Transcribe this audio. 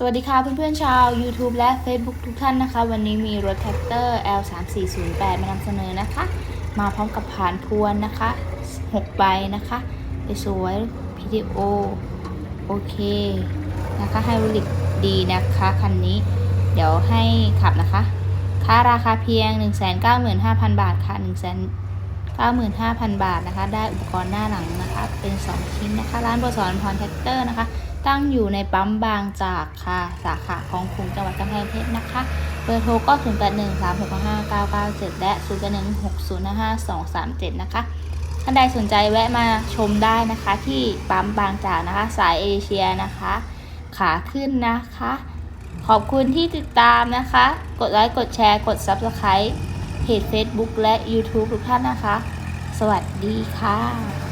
สวัสดีค่ะเพื่อนๆชาว YouTube และ Facebook ทุกท่านนะคะ วันนี้มีรถแท็กเตอร์ L3408 มานำเสนอนะคะ มาพร้อมกับผ่านพวนนะคะ 6 ใบนะคะสวยๆ PTO โอโอเคนะคะไฮดรอลิกดีนะคะ คันนี้เดี๋ยวให้ขับนะคะ ค่าราคาเพียง 195,000 บาทค่ะ 95,000 บาทนะคะ ได้อุปกรณ์หน้าหลังนะคะ เป็น 2 ชิ้นนะคะ ร้านบสอนพรแท็กเตอร์นะคะ ตั้งอยู่ในปั๊มบางจากค่ะ สาขาของคุงจังหวัดกำแพงเพชรนะคะ เบอร์โทรก็ 0 8 1 3 6 5 9 9 7 และ 0 8 1 6 0 5 2 3 7 นะคะ ท่านใดสนใจแวะมาชมได้นะคะ ที่ปั๊มบางจากนะคะ สายเอเชียนะคะ ขาขึ้นนะคะ ขอบคุณที่ติดตามนะคะ กดไลค์ กดแชร์ กด Subscribe เพจ Facebook และ YouTube ทุกท่านนะคะ สวัสดีค่ะ